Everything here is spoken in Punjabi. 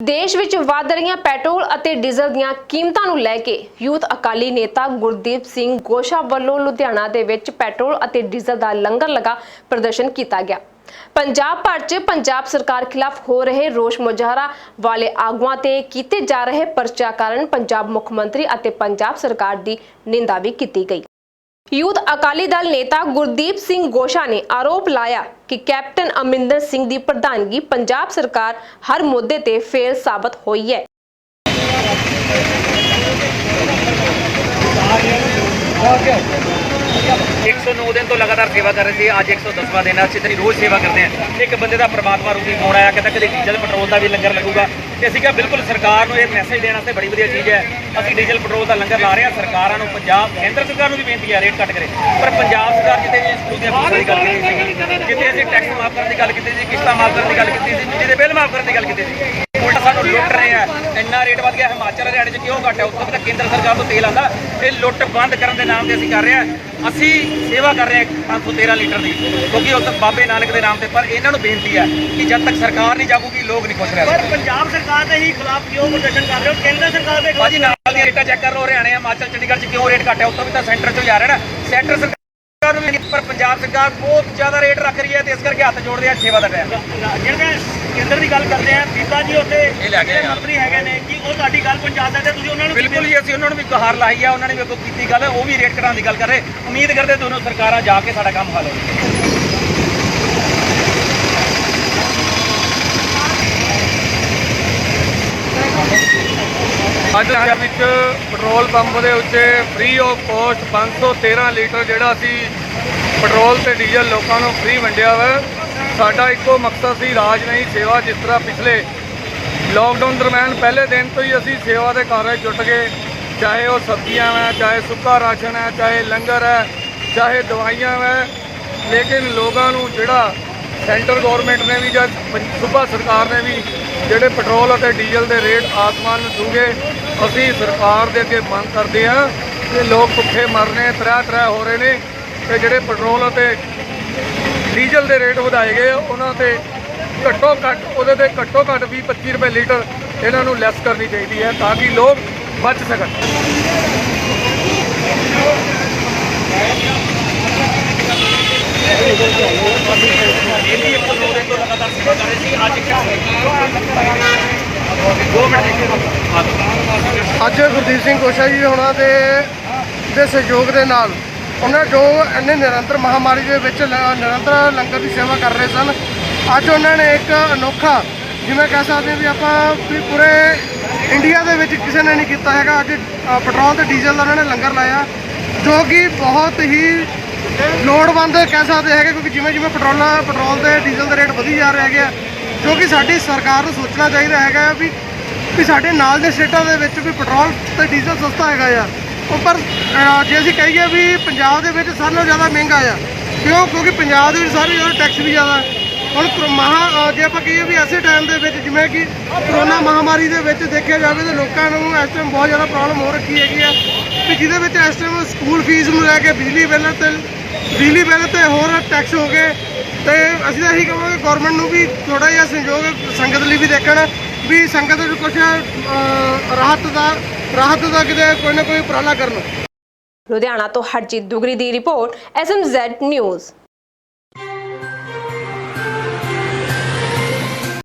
ਦੇਸ਼ ਵਿੱਚ ਵਧ ਰਹੀਆਂ ਪੈਟਰੋਲ ਅਤੇ ਡੀਜ਼ਲ ਦੀਆਂ ਕੀਮਤਾਂ ਨੂੰ ਲੈ ਕੇ ਯੂਥ ਅਕਾਲੀ ਨੇਤਾ ਗੁਰਦੀਪ ਸਿੰਘ ਗੋਸ਼ਾ ਵੱਲੋਂ ਲੁਧਿਆਣਾ ਦੇ ਵਿੱਚ ਪੈਟਰੋਲ ਅਤੇ ਡੀਜ਼ਲ ਦਾ ਲੰਗਰ ਲਗਾ ਪ੍ਰਦਰਸ਼ਨ ਕੀਤਾ ਗਿਆ। ਪੰਜਾਬ ਭਰ 'ਚ ਪੰਜਾਬ ਸਰਕਾਰ ਖਿਲਾਫ ਹੋ ਰਹੇ ਰੋਸ ਮੁਜ਼ਾਹਰਾ ਵਾਲੇ ਆਗੂਆਂ ਤੇ ਕੀਤੇ ਜਾ ਰਹੇ ਪਰਚਾ ਕਾਰਨ ਪੰਜਾਬ ਮੁੱਖ ਮੰਤਰੀ ਅਤੇ ਪੰਜਾਬ ਸਰਕਾਰ ਦੀ ਨਿੰਦਾ ਵੀ ਕੀਤੀ ਗਈ। ਯੂਥ ਅਕਾਲੀ ਦਲ ਨੇਤਾ ਗੁਰਦੀਪ ਸਿੰਘ ਗੋਸ਼ਾ ਨੇ ਆਰੋਪ ਲਾਇਆ ਕਿ ਕੈਪਟਨ ਅਮਰਿੰਦਰ ਸਿੰਘ ਦੀ ਪ੍ਰਧਾਨਗੀ ਪੰਜਾਬ ਸਰਕਾਰ ਹਰ ਮੁੱਦੇ ਤੇ ਫੇਲ ਸਾਬਤ ਹੋਈ ਹੈ। 109 ਦਿਨ ਤੋਂ ਲਗਾਤਾਰ ਸੇਵਾ ਕਰ ਰਹੇ ਸੀ, ਅੱਜ 110ਵਾਂ ਦਿਨ ਹੈ ਅਸੀਂ ਤੇਰੀ ਰੋਜ਼ ਸੇਵਾ ਕਰਦੇ ਹਾਂ। ਇੱਕ ਬੰਦੇ ਦਾ ਪ੍ਰਮਾਤਮਾ ਰੂਪੀ ਫੋਨ ਆਇਆ? ਕਹਿੰਦਾ ਕਦੇ ਡੀਜ਼ਲ ਪੈਟਰੋਲ ਦਾ ਵੀ ਲੰਗਰ ਲੱਗੂਗਾ। ਤੇ ਅਸੀਂ ਕਿਹਾ, ਬਿਲਕੁਲ ਸਰਕਾਰ ਨੂੰ ਇਹ ਮੈਸੇਜ ਦੇਣ ਵਾਸਤੇ ਬੜੀ ਵਧੀਆ ਚੀਜ਼ ਹੈ। ਅਸੀਂ ਡੀਜ਼ਲ ਪੈਟਰੋਲ ਦਾ ਲੰਗਰ ਲਾ ਰਹੇ ਹਾਂ। ਸਰਕਾਰਾਂ ਨੂੰ ਪੰਜਾਬ, ਕੇਂਦਰ ਸਰਕਾਰ ਨੂੰ ਵੀ ਬੇਨਤੀ ਹੈ, ਰੇਟ ਘੱਟ ਕਰੇ। ਪਰ ਪੰਜਾਬ ਸਰਕਾਰ ਜਿੱਤੇ ਵੀ ਸਕੂਲ ਦੀਆਂ ਫੀਸਾਂ ਦੀ ਗੱਲ ਕੀਤੀ ਸੀ ਜਿੱਤੇ ਅਸੀਂ ਟੈਕਸ ਮਾਫ ਕਰਨ ਦੀ ਗੱਲ ਕੀਤੀ ਸੀ, ਕਿਸ਼ਤਾਂ ਮਾਫ ਕਰਨ ਦੀ ਗੱਲ ਕੀਤੀ ਸੀ ਬਿਜਲੀ ਦੇ ਬਿੱਲ ਮਾਫ ਕਰਨ ਦੀ ਗੱਲ ਕੀਤੀ ਸੀ ਉਲਟਾ ਸਾਨੂੰ ਲੁੱਟ ਰਹੇ ਆ ਇੰਨਾ ਰੇਟ ਵਧ ਗਿਆ ਹਿਮਾਚਲ ਹਰਿਆਣੇ 'ਚ ਕਿਉਂ ਘੱਟ ਹੈ? ਉੱਥੋਂ ਵੀ ਤਾਂ ਕੇਂਦਰ ਸਰਕਾਰ ਤੋਂ ਤੇਲ ਆਂਦਾ ਇਹ ਲੁੱਟ ਬੰਦ ਕਰਨ ਦੇ ਨਾਮ ਤੇ ਅਸੀਂ ਕਰ ਰਹੇ ਹਾਂ। ਅਸੀਂ ਸੇਵਾ ਕਰ ਰਹੇ ਹਾਂ 513 ਲੀਟਰ ਦੀ। ਕਿਉਂਕਿ ਉਸ ਬਾਬੇ ਨਾਨਕ ਦੇ ਨਾਮ ਤੇ ਪਰ ਇਹਨਾਂ ਨੂੰ ਬੇਨਤੀ ਹੈ ਕਿ ਜਦ ਤੱਕ ਸਰਕਾਰ ਨਹੀਂ ਜਾਗੂਗੀ ਲੋਕ ਨਹੀਂ ਖੁਸ਼ ਰਹਿ ਪਰ ਪੰਜਾਬ ਸਰਕਾਰ ਦੇ ਹੀ ਖਿਲਾਫ ਕਿਉਂ ਪ੍ਰਦਰਸ਼ਨ ਕਰ ਰਹੇ ਹੋ? ਕੇਂਦਰ ਸਰਕਾਰ ਦੇ ਭਾਜੀ ਨਾਲ ਦੀਆਂ ਰੇਟਾਂ ਚੈੱਕ ਕਰ ਲਓ ਹਰਿਆਣੇ ਹਿਮਾਚਲ ਚੰਡੀਗੜ੍ਹ 'ਚ ਕਿਉਂ ਰੇਟ ਘੱਟ ਹੈ? ਉੱਥੋਂ ਵੀ ਤਾਂ ਸੈਂਟਰ 'ਚੋਂ ਆ ਰਿਹਾ ਨਾ। ਸੈਂਟਰ ਸਰਕਾਰ ਨੂੰ ਵੀ ਪਰ ਪੰਜਾਬ ਸਰਕਾਰ ਬਹੁਤ ਜ਼ਿਆਦਾ ਰੇਟ ਰੱਖ ਰਹੀ ਹੈ ਤੇ ਇਸ ਕਰਕੇ ਹੱਥ ਜੋੜਦੇ ਆ ਸੇਵਾ ਦਾ ਟਾਈਮ। ਜਿਹੜੇ ਕੇਂਦਰ ਦੀ ਗੱਲ ਕਰਦੇ ਆ ਬੀਬਾ ਜੀ ਉੱਥੇ ਇਹ ਲੈ ਕੇ ਜਿਹੜੇ ਆਏ। ਮੰਤਰੀ ਹੈਗੇ ਨੇ ਕਿ ਉਹ ਤੁਹਾਡੀ ਗੱਲ ਪਹੁੰਚਾ ਸਕਦੇ? ਤੁਸੀਂ ਉਹਨਾਂ ਨੂੰ ਕੀ ਬਿਲਕੁਲ ਹੀ ਅਸੀਂ ਉਹਨਾਂ ਨੂੰ ਵੀ ਗੁਹਾਰ ਲਾਈ ਆ ਉਹਨਾਂ ਨੇ ਵੀ ਅੱਗੋਂ ਕੀਤੀ ਗੱਲ ਉਹ ਵੀ ਰੇਟ ਘਟਾਉਣ ਦੀ ਗੱਲ ਕਰ ਰਹੇ। ਉਮੀਦ ਕਰਦੇ ਦੋਨੋਂ ਸਰਕਾਰਾਂ ਜਾ ਕੇ ਸਾਡਾ ਕੰਮ ਹੱਲ ਹੋਵੇ ਅੱਜ ਦੇ ਵਿੱਚ ਪੈਟਰੋਲ ਪੰਪ ਦੇ ਉੱਤੇ ਫ੍ਰੀ ਆਫ ਕੋਸਟ 513 ਲੀਟਰ ਜਿਹੜਾ ਅਸੀਂ ਪੈਟਰੋਲ ਤੇ ਡੀਜ਼ਲ ਲੋਕਾਂ ਨੂੰ ਫ੍ਰੀ ਵੰਡਿਆ ਵਾ। ਸਾਡਾ ਇੱਕੋ ਮਕਸਦ ਸੀ, ਰਾਜ ਨਹੀਂ, ਸੇਵਾ, ਜਿਸ ਤਰ੍ਹਾਂ ਪਿਛਲੇ ਲੋਕਡਾਊਨ ਦਰਮਿਆਨ ਪਹਿਲੇ ਦਿਨ ਤੋਂ ਹੀ ਅਸੀਂ ਸੇਵਾ ਦੇ ਕਾਰਜ ਜੁਟ ਗਏ। ਚਾਹੇ ਉਹ ਸਬਜ਼ੀਆਂ ਹੈ ਚਾਹੇ ਸੁੱਕਾ ਰਾਸ਼ਨ ਹੈ, ਚਾਹੇ ਲੰਗਰ ਹੈ, ਚਾਹੇ ਦਵਾਈਆਂ ਹੈ ਲੇਕਿਨ ਲੋਕਾਂ ਨੂੰ ਜਿਹੜਾ ਸੈਂਟਰ ਗਵਰਨਮੈਂਟ ਨੇ ਵੀ ਜਾਂ ਪੰ- ਸੂਬਾ ਸਰਕਾਰ ਨੇ ਵੀ ਜਿਹੜੇ ਪੈਟਰੋਲ ਅਤੇ ਡੀਜ਼ਲ ਦੇ ਰੇਟ ਆਸਮਾਨ ਨੂੰ ਛੂਗੇ ਅਸੀਂ ਸਰਕਾਰ ਦੇ ਅੱਗੇ ਮੰਗ ਕਰਦੇ ਹਾਂ ਕਿ ਲੋਕ ਭੁੱਖੇ ਮਰਨੇ ਰਹੇ ਤਰ੍ਹਾਂ ਹੋ ਰਹੇ ਨੇ ਤੇ ਜਿਹੜੇ ਪੈਟਰੋਲ ਅਤੇ ਡੀਜ਼ਲ ਦੇ ਰੇਟ ਵਧਾਏ ਗਏ ਉਹਨਾਂ ਤੇ ਘੱਟੋ ਘੱਟ, ਉਹਦੇ ਤੇ ਘੱਟੋ ਘੱਟ 20 25 ਰੁਪਏ ਲੀਟਰ ਇਹਨਾਂ ਨੂੰ ਲੈਸ ਕਰਨੀ ਚਾਹੀਦੀ ਹੈ ਤਾਂ ਕਿ ਲੋਕ ਬਚ ਸਕਣ। ਅੱਜ ਅੱਜ ਗੁਰਦੀਪ ਸਿੰਘ ਕੋਸ਼ਾ ਜੀ ਹੋਣਾ ਦੇ ਦੇ ਸਹਿਯੋਗ ਦੇ ਨਾਲ ਉਹਨਾਂ ਜੋ ਇੰਨੇ ਨਿਰੰਤਰ ਮਹਾਮਾਰੀ ਦੇ ਵਿੱਚ ਲ- ਨਿਰੰਤਰ ਲੰਗਰ ਦੀ ਸੇਵਾ ਕਰ ਰਹੇ ਸਨ, ਅੱਜ ਉਹਨਾਂ ਨੇ ਇੱਕ ਅਨੋਖਾ ਜਿਵੇਂ ਕਹਿ ਸਕਦੇ ਹਾਂ ਵੀ ਆਪਾਂ ਵੀ ਪੂਰੇ ਇੰਡੀਆ ਦੇ ਵਿੱਚ ਕਿਸੇ ਨੇ ਨਹੀਂ ਕੀਤਾ ਹੈਗਾ, ਅੱਜ ਪੈਟਰੋਲ ਤੇ ਡੀਜ਼ਲ ਦਾ ਉਹਨਾਂ ਨੇ ਲੰਗਰ ਲਾਇਆ, ਜੋ ਕਿ ਬਹੁਤ ਹੀ ਲੋੜਵੰਦ ਕਹਿ ਸਕਦੇ ਹੈਗੇ, ਕਿਉਂਕਿ ਜਿਵੇਂ ਜਿਵੇਂ ਪੈਟਰੋਲ ਪੈਟਰੋਲ ਤੇ ਡੀਜ਼ਲ ਦੇ ਰੇਟ ਵਧੀ ਜਾ ਰਹੇ ਹੈਗੇ ਆ, ਜੋ ਕਿ ਸਾਡੀ ਸਰਕਾਰ ਨੂੰ ਸੋਚਣਾ ਚਾਹੀਦਾ ਹੈਗਾ ਵੀ ਵੀ ਸਾਡੇ ਨਾਲ ਦੇ ਸਟੇਟਾਂ ਦੇ ਵਿੱਚ ਵੀ ਪੈਟਰੋਲ ਤੇ ਡੀਜ਼ਲ ਸਸਤਾ ਹੈਗਾ ਆ। ਉੱਪਰ ਜੇ ਅਸੀਂ ਕਹੀਏ ਵੀ ਪੰਜਾਬ ਦੇ ਵਿੱਚ ਸਾਰਿਆਂ ਨਾਲੋਂ ਜ਼ਿਆਦਾ ਮਹਿੰਗਾ ਆ ਕਿਉਂ? ਕਿਉਂਕਿ ਪੰਜਾਬ ਦੇ ਵਿੱਚ ਸਾਰੇ ਜ਼ਿਆਦਾ ਟੈਕਸ ਵੀ ਜ਼ਿਆਦਾ ਹੁਣ ਕਰੋ- ਮਹਾ ਜੇ ਆਪਾਂ ਕਹੀਏ ਵੀ ਐਸੇ ਟਾਈਮ ਦੇ ਵਿੱਚ ਜਿਵੇਂ ਕਿ ਕਰੋਨਾ ਮਹਾਮਾਰੀ ਦੇ ਵਿੱਚ ਦੇਖਿਆ ਜਾਵੇ ਤਾਂ ਲੋਕਾਂ ਨੂੰ ਇਸ ਟਾਈਮ ਬਹੁਤ ਜ਼ਿਆਦਾ ਪ੍ਰੋਬਲਮ ਹੋ ਰੱਖੀ ਹੈਗੀ ਆ। ਵੀ ਜਿਹਦੇ ਵਿੱਚ ਇਸ ਟਾਈਮ ਸਕੂਲ ਫੀਸ ਨੂੰ ਲੈ ਕੇ ਬਿਜਲੀ ਬਿੱਲ ਤੇ ਬਿਜਲੀ ਬਿੱਲ ਤੇ ਹੋਰ ਟੈਕਸ ਹੋ ਗਏ। ਤੇ ਅਸੀਂ ਤਾਂ ਇਹੀ ਕਹਾਂਗੇ ਗਵਰਨਮੈਂਟ ਨੂੰ ਵੀ ਥੋੜਾ ਜਿਹਾ ਸਹਿਯੋਗ ਸੰਗਤ ਲਈ ਵੀ ਦੇਖਣ ਵੀ ਸੰਗਤ ਨੂੰ ਕੁਝ ਅਹ, ਰਾਹਤ ਦਾ ਰਾਹਤ ਦਾ ਕਿਤੇ ਕੋਈ ਨਾ ਕੋਈ ਉਪਰਾਲਾ ਕਰਨ। ਲੁਧਿਆਣਾ ਤੋਂ ਹਰਜੀਤ ਦੁਗਰੀ ਦੀ ਰਿਪੋਰਟ ਐਸਐਮਜ਼ੈਡ ਨਿਊਜ਼।